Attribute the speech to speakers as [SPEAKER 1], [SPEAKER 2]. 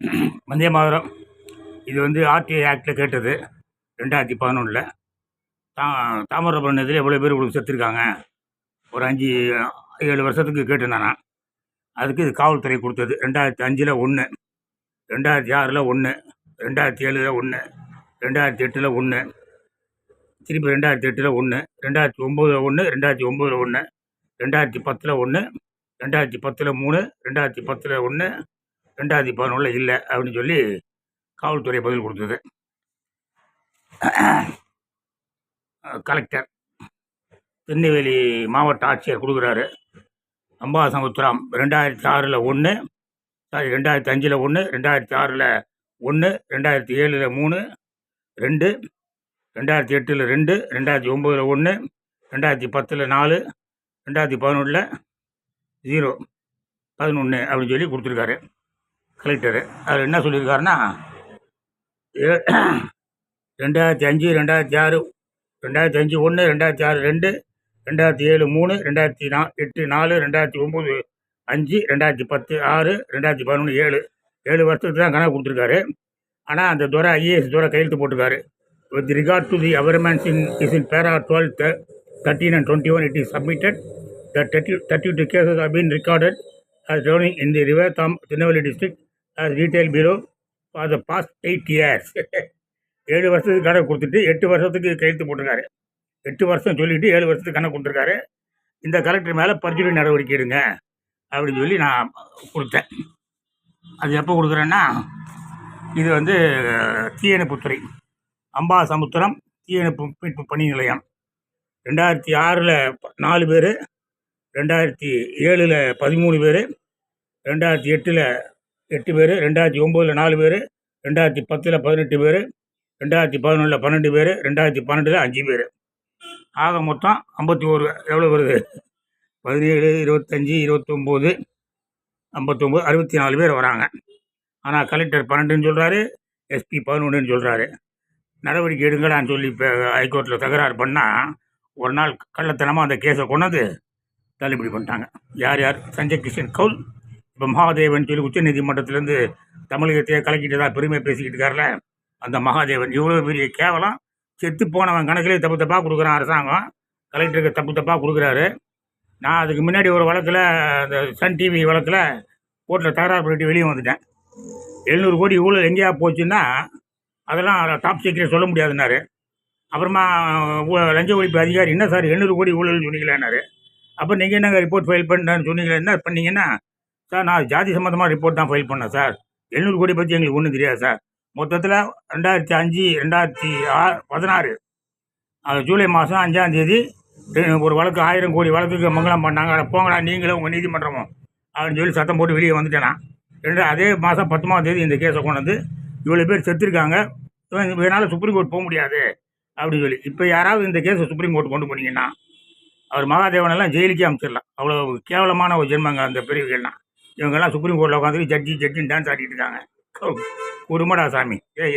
[SPEAKER 1] வந்தே மாதரம். இது வந்து ஆர்டிஐ ஆக்டில் கேட்டது ரெண்டாயிரத்தி பதினொன்றில் தா தாமிரபரணி இதில் எவ்வளோ பேர் இவ்வளோ செத்துருக்காங்க? ஒரு அஞ்சு ஏழு வருஷத்துக்கு கேட்டிருந்தேன்? நான் அதுக்கு இது காவல்துறை கொடுத்தது. ரெண்டாயிரத்தி அஞ்சில் ஒன்று ரெண்டாயிரத்தி ஆறில் ஒன்று ரெண்டாயிரத்தி ஏழில் ஒன்று ரெண்டாயிரத்தி எட்டில் ஒன்று திருப்பி ரெண்டாயிரத்தி எட்டில் ஒன்று ரெண்டாயிரத்தி ஒம்போதில் ஒன்று ரெண்டாயிரத்தி ஒம்போதில் ஒன்று ரெண்டாயிரத்தி பத்தில் ஒன்று ரெண்டாயிரத்தி பத்தில் மூணு ரெண்டாயிரத்தி பத்தில் ஒன்று ரெண்டாயிரத்தி பதினொன்றில் இல்லை அப்படின்னு சொல்லி காவல்துறை பதில் கொடுத்தது. கலெக்டர். திருநெல்வேலி மாவட்ட ஆட்சியர் கொடுக்குறாரு. அம்பாசமுத்திரம் ரெண்டாயிரத்தி ஆறில் ஒன்று சாரி ரெண்டாயிரத்தி அஞ்சில் ஒன்று ரெண்டாயிரத்தி ஆறில் ஒன்று ரெண்டாயிரத்தி ஏழில் மூணு ரெண்டு ரெண்டாயிரத்தி எட்டில் ரெண்டு ரெண்டாயிரத்தி ஒம்போதில் ஒன்று ரெண்டாயிரத்தி பத்தில் நாலு ரெண்டாயிரத்தி பதினொன்றில் ஜீரோ பதினொன்று அப்படின்னு சொல்லி கொடுத்துருக்காரு. கலெக்டரு. அதில் என்ன சொல்லியிருக்காருன்னா ஏ- ரெண்டாயிரத்தி அஞ்சு ரெண்டாயிரத்தி ஆறு ரெண்டாயிரத்தி அஞ்சு ஒன்று ரெண்டாயிரத்தி ஆறு ரெண்டு ரெண்டாயிரத்தி ஏழு மூணு ரெண்டாயிரத்தி நா எட்டு நாலு ரெண்டாயிரத்தி ஒம்பது அஞ்சு ரெண்டாயிரத்தி பத்து ஆறு ரெண்டாயிரத்தி பதினொன்று ஏழு. ஏழு வருஷத்துக்கு தான் கணக்கு கொடுத்துருக்காரு. ஆனால் அந்த துறை ஐஏஎஸ் துறை கையெழுத்து போட்டிருக்காரு. With regard to the averments in is in para twelve thirteen and twenty one it is submitted the thirty thirty two cases have been recorded as drowning in the river தாம் Tirunelveli district retail detailed for the past eight years ஏழு வருஷத்துக்கு கணக்கு கொடுத்துட்டு எட்டு வருஷத்துக்கு கையெழுத்து போட்டிருக்காரு. எட்டு வருஷம் சொல்லிட்டு ஏழு வருஷத்துக்கு கணக்கு கொடுத்துருக்காரு. இந்த கலெக்டர் மேலே பர்ஜுரி நடவடிக்கை எடுங்க அப்படின்னு சொல்லி நான் கொடுத்தேன். அது எப்போ கொடுக்குறேன்னா இது வந்து தீயணைப்புத்துறை அம்பாசமுத்திரம் தீயணைப்பு மீட்பு பணி நிலையம். ரெண்டாயிரத்தி ஆறில் நாலு பேர் ரெண்டாயிரத்தி ஏழில் பதிமூணு பேர் ரெண்டாயிரத்தி எட்டில் எட்டு பேர் ரெண்டாயிரத்தி ஒம்போதில் நாலு பேர் ரெண்டாயிரத்தி பத்தில் பதினெட்டு பேர் ரெண்டாயிரத்தி பதினொன்றில் பன்னெண்டு பேர் ரெண்டாயிரத்தி பன்னெண்டில் அஞ்சு பேர். ஆக மொத்தம் ஐம்பத்தி ஒரு எவ்வளோ வருது? பதினேழு இருபத்தஞ்சி இருபத்தொம்போது ஐம்பத்தொம்போது அறுபத்தி நாலு பேர் வராங்க. ஆனால் கலெக்டர் பன்னெண்டுன்னு சொல்கிறாரு எஸ்பி பதினொன்றுன்னு சொல்கிறாரு நடவடிக்கை எடுங்கடான்னு சொல்லி இப்போ ஹைகோர்ட்டில் தகராறு பண்ணால் ஒரு நாள் கள்ளத்தனமாக அந்த கேஸை கொண்டாந்து தள்ளுபடி பண்ணிட்டாங்க. யார் யார்? சஞ்சய் கிஷன் கவுல். இப்போ மகாதேவன் சொல்லி உச்சநீதிமன்றத்திலேருந்து தமிழகத்தையே கலக்கிட்டு தான் பெருமை பேசிக்கிட்டு இருக்கார்ல அந்த மகாதேவன் இவ்வளோ பெரிய கேவலம். செத்து போனவன் கணக்கிலே தப்பு தப்பாக கொடுக்குறான் அரசாங்கம். கலெக்டருக்கு தப்பு தப்பாக கொடுக்குறாரு. நான் அதுக்கு முன்னாடி ஒரு வழக்கில் அந்த சன் டிவி வழக்கில் கோர்ட்டில் தகராறு பண்ணிட்டு வெளியே வந்துட்டேன். எழுநூறு கோடி ஊழல் எங்கேயா போச்சுன்னா அதெல்லாம் டாப் சீக்கிரம் சொல்ல முடியாதுன்னாரு. அப்புறமா ஊ- லஞ்ச ஒழிப்பு அதிகாரி என்ன சார் எழுநூறு கோடி ஊழல் சொன்னீங்களேன்னாரு. அப்போ நீங்கள் என்னங்க ரிப்போர்ட் ஃபைல் பண்ணுறேன்னு சொன்னீங்களே என்ன பண்ணீங்கன்னா சார் நான் ஜாதி சம்மந்தமாக ரிப்போர்ட் தான் ஃபைல் பண்ணேன் சார். எழுநூறு கோடி பற்றி எங்களுக்கு ஒன்றும் தெரியாது சார். மொத்தத்தில் ரெண்டாயிரத்தி அஞ்சு ரெண்டாயிரத்தி ஆறு பதினாறு. அது ஜூலை மாதம் அஞ்சாந்தேதி ஒரு வழக்கு ஆயிரம் கோடி வழக்குக்கு மங்களம் பண்ணாங்க. அதை போங்கடா நீங்களும் உங்கள் நீதிமன்றமும் அப்படின்னு சொல்லி சத்தம் போட்டு வெளியே வந்துட்டேனா. ரெண்டு அதே மாதம் பத்தொம்பதாம் தேதி இந்த கேஸை கொண்டு வந்து இவ்வளோ பேர் செத்துருக்காங்க. இதனால் சுப்ரீம் கோர்ட் போக முடியாது அப்படின்னு சொல்லி. இப்போ யாராவது இந்த கேஸை சுப்ரீம் கோர்ட் கொண்டு போனீங்கன்னா அவர் மகாதேவனெல்லாம் ஜெயிலுக்கே அமைச்சிடலாம். அவ்வளோ கேவலமான ஒரு ஜென்மங்க அந்த பிரிவுகள்லாம் இவங்கெல்லாம் சுப்ரீம் கோர்ட்டில் உட்காந்து ஜட்ஜி ஜட்ஜின்னு டான்ஸ் ஆடிட்டு இருக்காங்க. குருமடா சாமி. ஏய்